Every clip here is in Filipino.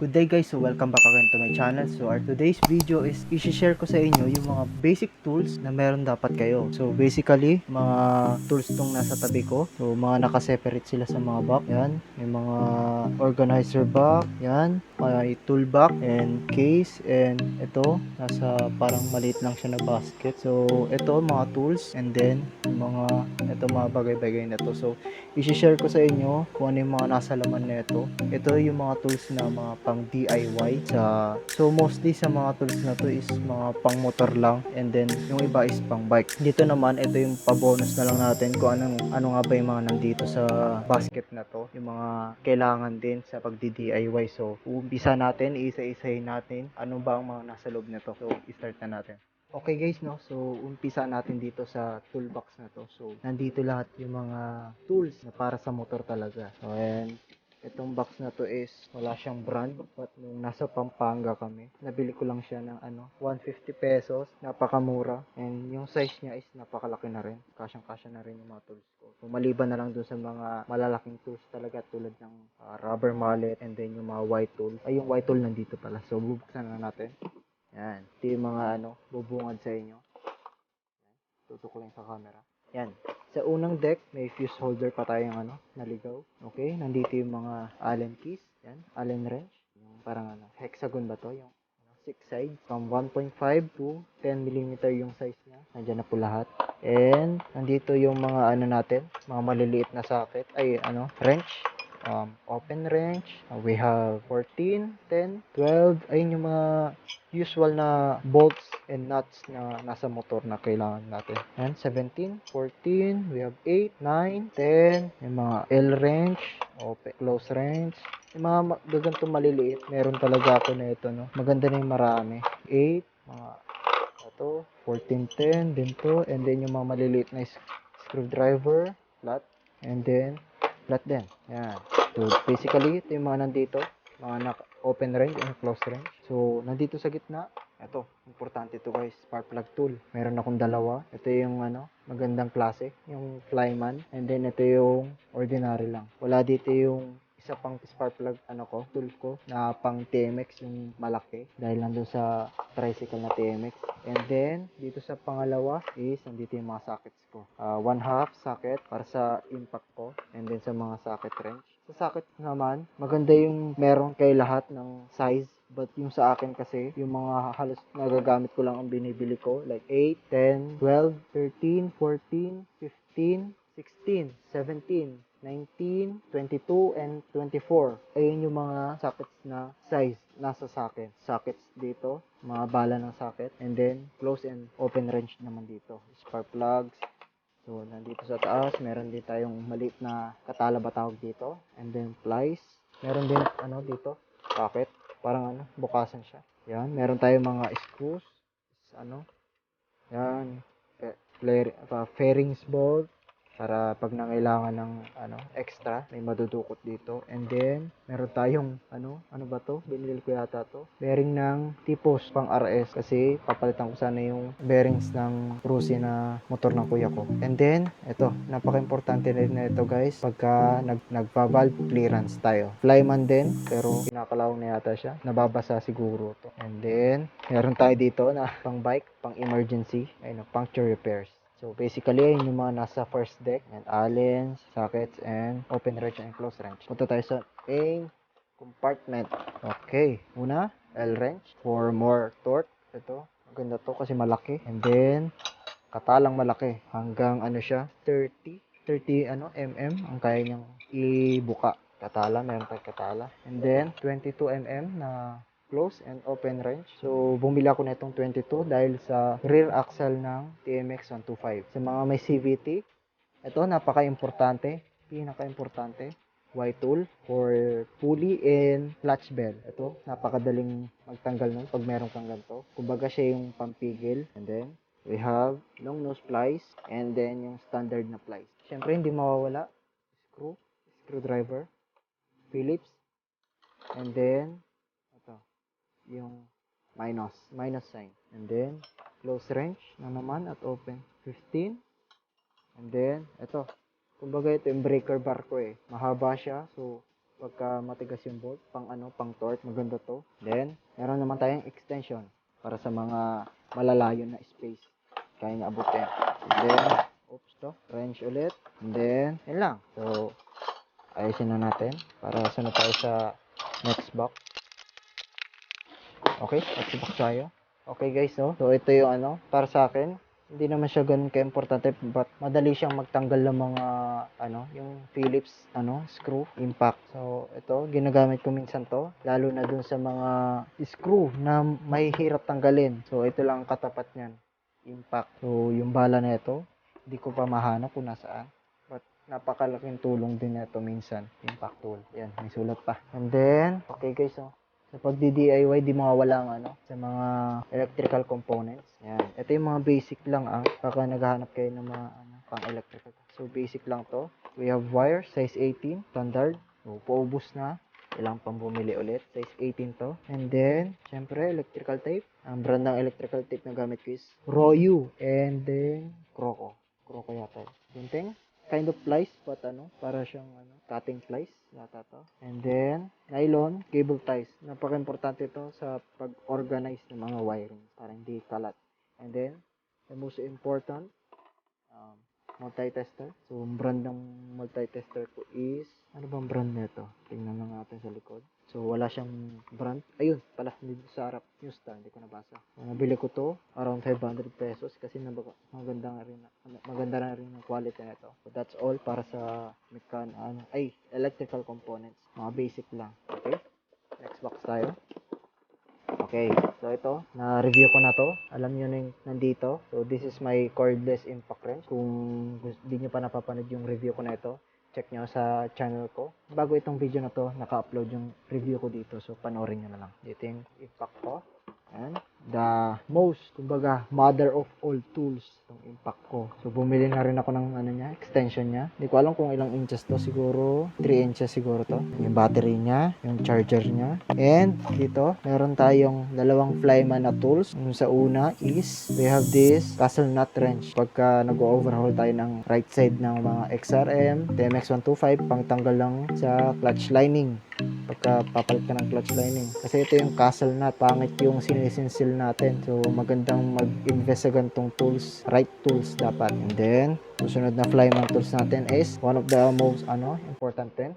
Good day guys, so welcome back again to my channel. So our today's video is i-share ko sa inyo yung mga basic tools na meron dapat kayo. So basically, mga tools tong nasa tabi ko. So mga nakaseparate sila sa mga box. Yan, may mga organizer box. Yan, may tool box and case. And ito, nasa parang maliit lang siya na basket. So ito, mga tools. And then, mga, ito mga bagay-bagay na to. So i-share ko sa inyo kung ano yung mga nasa laman na ito. Ito yung mga tools na mga pang DIY sa so mostly sa mga tools na to is mga pang motor lang and then yung iba is pang bike. Dito naman ito yung pa-bonus na lang natin kung anong ano nga ba yung mga nandito sa basket na to, yung mga kailangan din sa pagdi-DIY. So umpisa natin, isa-isahin natin ano ba ang mga nasa loob nito. So i-start na natin. Okay guys, no? So, umpisa natin dito sa toolbox na to. So, nandito lahat yung mga tools na para sa motor talaga. So, and itong box na to is wala siyang brand but nung nasa Pampanga kami nabili ko lang siya ng ano 150 pesos napakamura and yung size niya is napakalaki na rin kasyang kasya na rin yung mga tools ko so, maliban na lang dun sa mga malalaking tools talaga tulad ng ah, rubber mallet and then yung mga white tool ay yung white tool nandito pala so bubuksan na natin yan. Ito yung mga ano, bubungad sa inyo. Tutok lang sa camera. Yan. Sa unang deck, may fuse holder pa tayong ano, naligaw. Okay. Nandito yung mga Allen keys. Yan. Allen wrench. Yung parang ano, hexagon ba to? Yung ano, six sides. From 1.5 to 10 mm yung size niya. Nandiyan na po lahat. And, nandito yung mga ano natin, mga maliliit na socket. Ay, ano, wrench um, open wrench. Uh, we have 14, 10, 12. Ayun yung mga usual na bolts and nuts na nasa motor na kailangan natin. And 17, 14, we have 8, 9, 10, yung mga L wrench, open, close wrench. Yung mga gaganto maliliit, meron talaga ako na ito, no? Maganda na yung marami. 8, mga ito, 14, 10, din to, and then yung mga maliliit na screwdriver, flat, and then flat din. Yan. So, basically, ito yung mga nandito. Mga nak- open range and close range. So, nandito sa gitna, ito, importante to guys, spark plug tool. Meron akong dalawa. Ito yung ano, magandang klase, yung Flyman. And then, ito yung ordinary lang. Wala dito yung isa pang spark plug ano ko, tool ko na pang TMX yung malaki dahil nandun sa tricycle na TMX. And then dito sa pangalawa is nandito yung mga sockets ko. Ah, one half socket para sa impact ko and then sa mga socket wrench. Sa socket naman, maganda yung meron kay lahat ng size But yung sa akin kasi, yung mga halos nagagamit ko lang ang binibili ko. Like 8, 10, 12, 13, 14, 15, 16, 17, 19, 22, and 24. Ayun yung mga sockets na size nasa sa akin. Sockets dito, mga bala ng socket. And then, close and open wrench naman dito. Spark plugs. So, nandito sa taas, meron din tayong maliit na katala dito. And then, plies. Meron din, ano, dito, socket. Parang ano, bukasan siya. Yan, meron tayong mga screws. Ano, yan, flare, uh, fairings bolt para pag nangailangan ng ano extra may madudukot dito. And then meron tayong ano ano ba to? Binili ko yata to. Bearing ng tipos pang RS kasi papalitan ko sana yung bearings ng Cruze na motor ng kuya ko. And then ito napaka-importante rin na ito guys. Pagka nag nagpa-valve clearance tayo. Flyman din pero kinakalawang na yata siya. Nababasa siguro to. And then meron tayo dito na pang bike pang emergency ayun puncture repairs So basically, ayun yung mga nasa first deck. And Allen, sockets, and open wrench and close wrench. Punta tayo sa main compartment. Okay. Una, L-wrench for more torque. Ito, maganda to kasi malaki. And then, katalang malaki. Hanggang ano siya, 30. 30 ano, mm ang kaya niyang ibuka. Katala, meron tayong katala. And then, 22 mm na close and open wrench. So, bumili ako na itong 22 dahil sa rear axle ng TMX 125. Sa mga may CVT, ito napaka-importante, pinaka-importante, white tool for pulley and clutch bell. Ito, napakadaling magtanggal nun pag meron kang ganito. Kumbaga siya yung pampigil. And then, we have long nose plies and then yung standard na plies. Siyempre, hindi mawawala. Screw, screwdriver, Phillips, and then, yung minus, minus sign. And then, close wrench na naman at open 15. And then, ito, kumbaga ito yung breaker bar ko eh. Mahaba siya, so pagka matigas yung bolt, pang ano, pang torque, maganda to. Then, meron naman tayong extension para sa mga malalayo na space. Kaya niya abutin. And then, oops to, wrench ulit. And then, yun lang. So, ayusin na natin para sunod tayo sa next box. Okay, next box tayo. Okay guys, no? So, ito yung ano, para sa akin, hindi naman siya ganun ka-importante but madali siyang magtanggal ng mga ano, yung Phillips ano, screw impact. So ito ginagamit ko minsan to lalo na dun sa mga screw na mahihirap tanggalin. So ito lang ang katapat niyan, impact. So yung bala na ito, hindi ko pa mahanap kung nasaan. But napakalaking tulong din na ito minsan, impact tool. Yan, may sulat pa. And then, okay guys, so sa pagdi-DIY, di mawawala ang ano, sa mga electrical components. Yan. Ito yung mga basic lang ang baka naghahanap kayo ng mga ano, pang electrical. So basic lang to. We have wire, size 18, standard. So paubos na. Kailangan pang bumili ulit. Size 18 to. And then, syempre, electrical tape. Ang brand ng electrical tape na gamit ko is Royu. And then, Croco. Croco yata. Gunting. Kind of plies, but ano, para siyang ano, cutting plies yata to. And then, nylon, cable ties. Napaka-importante ito sa pag-organize ng mga wiring para hindi kalat. And then, the most important, um, multi-tester. So, ang brand ng multi-tester ko is, ano bang brand nito? Tingnan lang natin sa likod. So, wala siyang brand. Ayun, pala, dito sa harap. New Star, hindi ko nabasa. So, nabili ko to, around 500 pesos kasi nabaga, maganda nga rin, maganda na rin ang quality nito. So, that's all para sa mechan, ano, ay, electrical components. Mga basic lang. Okay? Next box tayo. Okay, so ito, na-review ko na to. Alam nyo na yung nandito. So, this is my cordless impact wrench. Kung gus- di nyo pa napapanood yung review ko na ito, check nyo sa channel ko. Bago itong video na to, naka-upload yung review ko dito. So, panoorin nyo na lang. Dito yung impact ko. And the most, kumbaga, mother of all tools, itong impact ko. So, bumili na rin ako ng ano niya, extension niya. Hindi ko alam kung ilang inches to. Siguro, 3 inches siguro to. Yung battery niya, yung charger niya. And, dito, meron tayong dalawang flyman na tools. Yung sa una is, we have this castle nut wrench. Pagka nag-overhaul tayo ng right side ng mga XRM, TMX125, pang tanggal lang sa clutch lining pagka papalit ka ng clutch lining. Kasi ito yung castle nut. Pangit yung sinisinsil natin. So, magandang mag-invest sa ganitong tools. Right tools dapat. And then, susunod na flyman tools natin is one of the most ano important din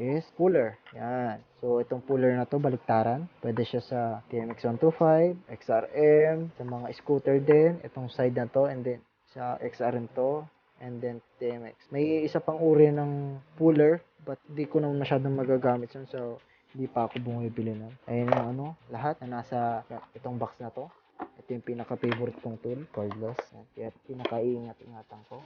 is puller. Yan. So, itong puller na to, baliktaran. Pwede siya sa TMX125, XRM, sa mga scooter din. Itong side na to, and then sa XRM to, and then TMX. May isa pang uri ng puller, but di ko naman masyadong magagamit. So, hindi pa ako bumibili nun. Ayun yung ano, lahat na nasa itong box na to. Ito yung pinaka-favorite kong tool, cordless. Kaya pinaka-iingat-ingatan ko.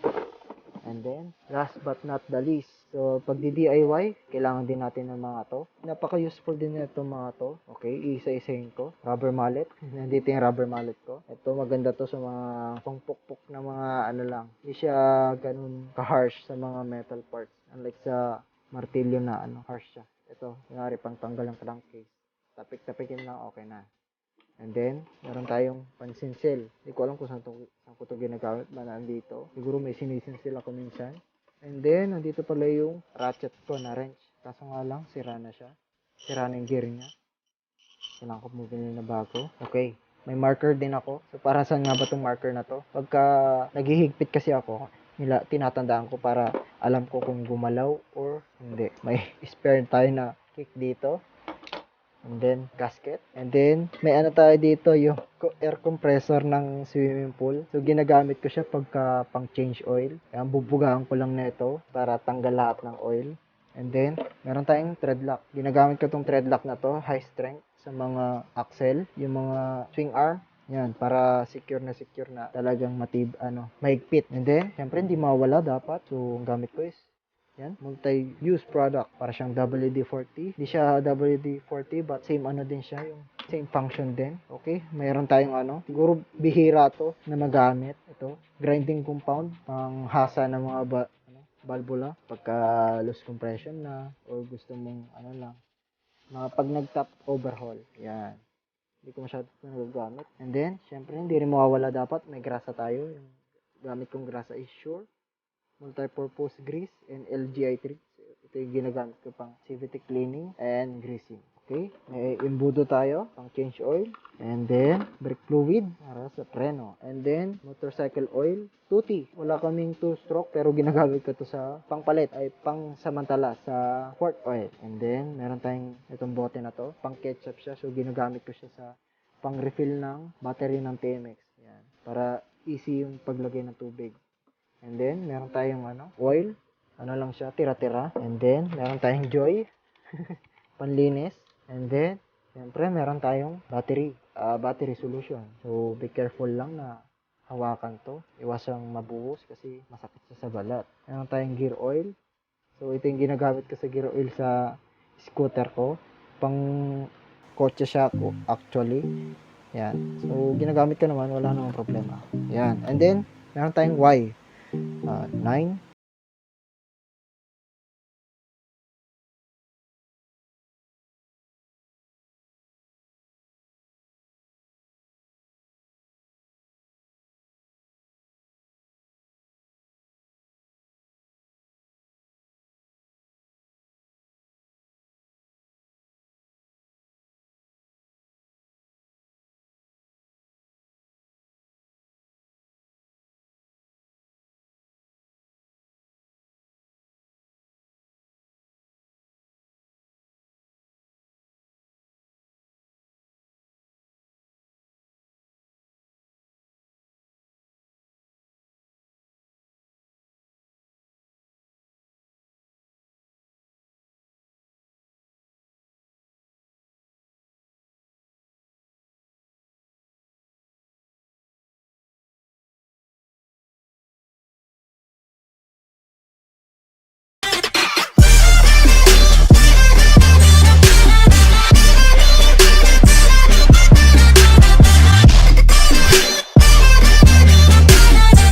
And then, last but not the least, so pag di-DIY, kailangan din natin ng mga to. Napaka-useful din na itong mga to. Okay, isa-isahin ko. Rubber mallet. Nandito yung rubber mallet ko. Ito maganda to sa mga pangpukpok na mga ano lang. Hindi siya ganun ka-harsh sa mga metal parts. Unlike sa martilyo na ano, harsh siya. Ito, kunwari pang tanggal ng crankcase. Tapik-tapikin lang, okay na. And then, meron tayong pansinsil. Hindi ko alam kung saan, to, saan ko ito ginagamit. Ba nandito. Siguro may sinisinsil ako minsan. And then, nandito pala yung ratchet ko na wrench. Kaso nga lang, sira na siya. Sira na yung gear niya. Kailangan ko bumili na bago. Okay. May marker din ako. So, para saan nga ba itong marker na to? Pagka naghihigpit kasi ako, nila, tinatandaan ko para alam ko kung gumalaw or hindi. May spare tayo na kick dito. And then, gasket. And then, may ano tayo dito, yung air compressor ng swimming pool. So, ginagamit ko siya pagka pang change oil. Kaya bubugahan ko lang nito para tanggal lahat ng oil. And then, meron tayong thread lock. Ginagamit ko tong thread lock na to, high strength, sa mga axle, yung mga swing arm. Yan, para secure na secure na talagang matib, ano, mahigpit. And then, syempre, hindi mawala dapat. So, ang gamit ko is yan, multi-use product. Para siyang WD-40. Hindi siya WD-40 but same ano din siya, yung same function din. Okay, mayroon tayong ano, siguro bihira to na magamit. Ito, grinding compound, pang hasa ng mga ba, ano, valvula. Pagka loose compression na or gusto mong ano lang, mga pag nag-top overhaul. Yan. Hindi ko masyado nagagamit. And then, syempre, hindi rin mawawala dapat. May grasa tayo. Yung gamit kong grasa is Sure multi-purpose grease and LGI3. Ito Ito yung ginagamit ko pang CVT cleaning and greasing. Okay? May imbudo tayo, pang change oil. And then, brake fluid para sa preno. And then, motorcycle oil, tuti. Wala kaming two-stroke pero ginagamit ko to sa pangpalit ay pang samantala sa quart oil. And then, meron tayong itong bote na to, pang ketchup siya. So, ginagamit ko siya sa pang refill ng battery ng TMX. Yan. Para easy yung paglagay ng tubig. And then, meron tayong ano, oil. Ano lang siya, tira-tira. And then, meron tayong joy. Panlinis. And then, siyempre, meron tayong battery. ah, battery solution. So, be careful lang na hawakan to. Iwasang mabuhos kasi masakit siya sa balat. Meron tayong gear oil. So, ito yung ginagamit ko sa gear oil sa scooter ko. Pang kotse siya ko, actually. Yan. So, ginagamit ko naman, wala namang problema. Yan. And then, meron tayong Y. Ah, 9,